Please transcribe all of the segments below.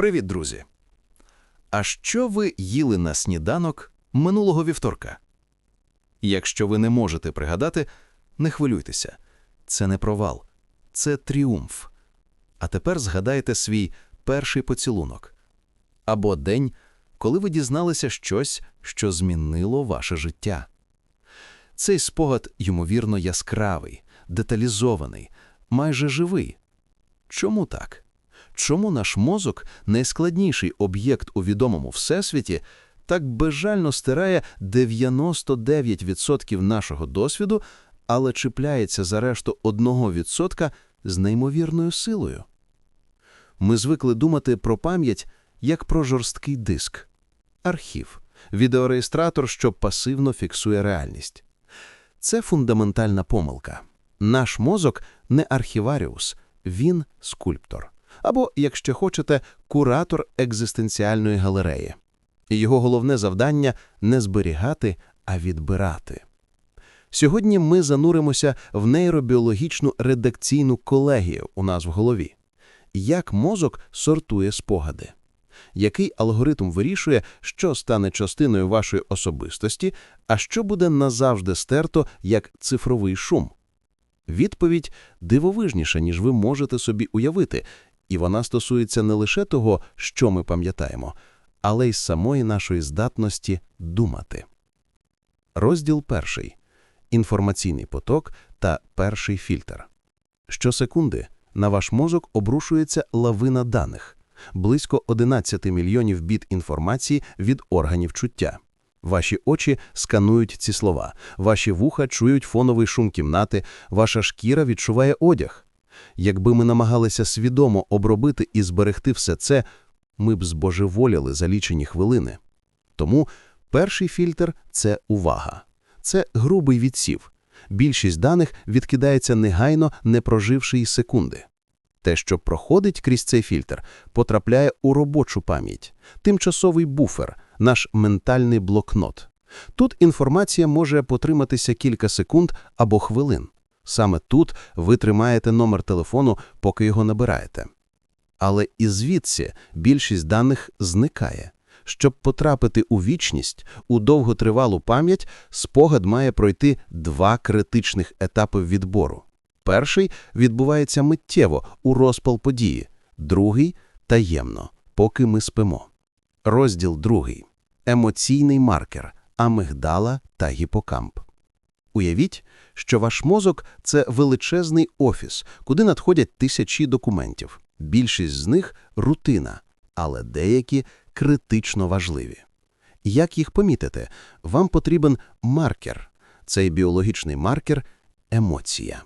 Привіт, друзі! А що ви їли на сніданок минулого вівторка? Якщо ви не можете пригадати, не хвилюйтеся. Це не провал, це тріумф. А тепер згадайте свій перший поцілунок або день, коли ви дізналися щось, що змінило ваше життя. Цей спогад, ймовірно, яскравий, деталізований, майже живий. Чому так? Чому наш мозок, найскладніший об'єкт у відомому всесвіті, так безжально стирає 99% нашого досвіду, але чіпляється за решту 1% з неймовірною силою? Ми звикли думати про пам'ять як про жорсткий диск, архів, відеореєстратор, що пасивно фіксує реальність. Це фундаментальна помилка. Наш мозок не архіваріус, він скульптор. Або, якщо хочете, куратор екзистенціальної галереї. Його головне завдання не зберігати, а відбирати. Сьогодні ми зануримося в нейробіологічну редакційну колегію у нас в голові. Як мозок сортує спогади? Який алгоритм вирішує, що стане частиною вашої особистості, а що буде назавжди стерто як цифровий шум? Відповідь дивовижніша, ніж ви можете собі уявити, і вона стосується не лише того, що ми пам'ятаємо, але й самої нашої здатності думати. Розділ перший. Інформаційний поток та перший фільтр. Щосекунди на ваш мозок обрушується лавина даних близько 11 мільйонів біт інформації від органів чуття. Ваші очі сканують ці слова, ваші вуха чують фоновий шум кімнати, ваша шкіра відчуває одяг. Якби ми намагалися свідомо обробити і зберегти все це, ми б збожеволіли за лічені хвилини. Тому перший фільтр це увага, це грубий відсів. Більшість даних відкидається негайно, не проживши й секунди. Те, що проходить крізь цей фільтр, потрапляє у робочу пам'ять, тимчасовий буфер, наш ментальний блокнот. Тут інформація може потриматися кілька секунд або хвилин. Саме тут ви тримаєте номер телефону, поки його набираєте. Але і звідси більшість даних зникає. Щоб потрапити у вічність, у довготривалу пам'ять, спогад має пройти два критичних етапи відбору. Перший відбувається миттєво у розпал події, другий таємно, поки ми спимо. Розділ другий емоційний маркер амигдала та гіпокамп. Уявіть, що ваш мозок це величезний офіс, куди надходять тисячі документів. Більшість з них рутина, але деякі критично важливі. Як їх помітити? Вам потрібен маркер. Цей біологічний маркер емоція.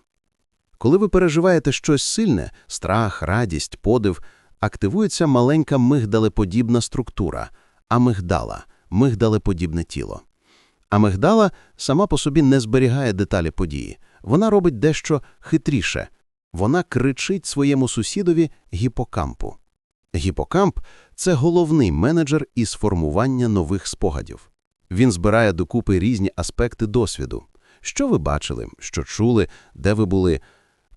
Коли ви переживаєте щось сильне, страх, радість, подив, активується маленька мигдалеподібна структура амигдала, мигдалеподібне тіло. Амигдала сама по собі не зберігає деталі події. Вона робить дещо хитріше. Вона кричить своєму сусідові гіпокампу. Гіпокамп це головний менеджер із формування нових спогадів. Він збирає докупи різні аспекти досвіду. Що ви бачили, що чули, де ви були.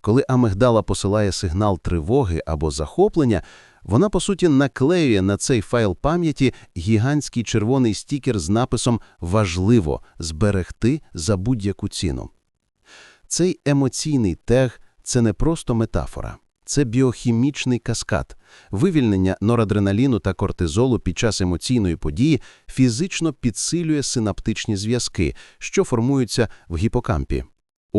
Коли амигдала посилає сигнал тривоги або захоплення, вона, по суті, наклеює на цей файл пам'яті гігантський червоний стікер з написом Важливо зберегти за будь-яку ціну. Цей емоційний тег це не просто метафора, це біохімічний каскад. Вивільнення норадреналіну та кортизолу під час емоційної події фізично підсилює синаптичні зв'язки, що формуються в гіпокампі.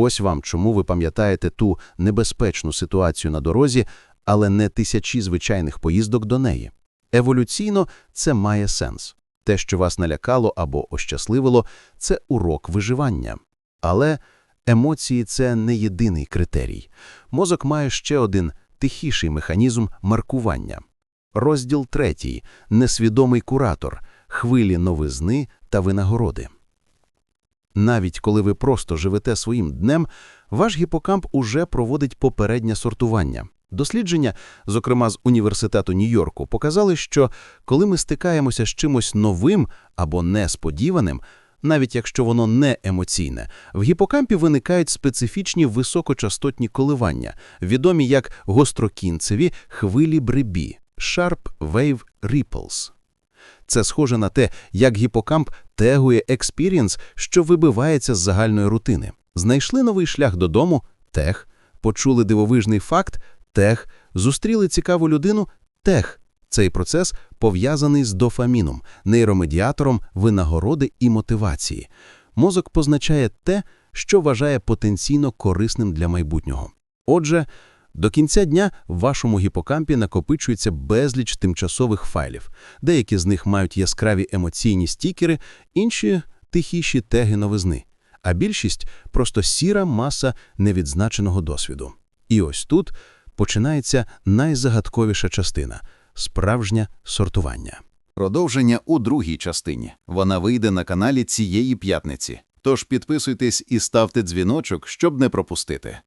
Ось вам, чому ви пам'ятаєте ту небезпечну ситуацію на дорозі, але не тисячі звичайних поїздок до неї. Еволюційно це має сенс. Те, що вас налякало або ощасливило, це урок виживання. Але емоції це не єдиний критерій. Мозок має ще один тихіший механізм маркування. Розділ третій несвідомий куратор, хвилі новизни та винагороди. Навіть коли ви просто живете своїм днем, ваш гіпокамп уже проводить попереднє сортування. Дослідження, зокрема з університету Нью-Йорку, показали, що коли ми стикаємося з чимось новим або несподіваним, навіть якщо воно не емоційне, в гіпокампі виникають специфічні високочастотні коливання, відомі як гострокінцеві хвилі бребі. Sharp Wave Ripples. Це схоже на те, як гіпокамп тегує експірієнс, що вибивається з загальної рутини. Знайшли новий шлях додому – тег, почули дивовижний факт – тег, зустріли цікаву людину – тег. Цей процес пов'язаний з дофаміном, нейромедіатором винагороди і мотивації. Мозок позначає те, що вважає потенційно корисним для майбутнього. Отже, до кінця дня в вашому гіпокампі накопичується безліч тимчасових файлів. Деякі з них мають яскраві емоційні стікери, інші – тихіші теги новизни, а більшість – просто сіра маса невідзначеного досвіду. І ось тут починається найзагадковіша частина – справжнє сортування. Продовження у другій частині. Вона вийде на каналі цієї п'ятниці. Тож підписуйтесь і ставте дзвіночок, щоб не пропустити.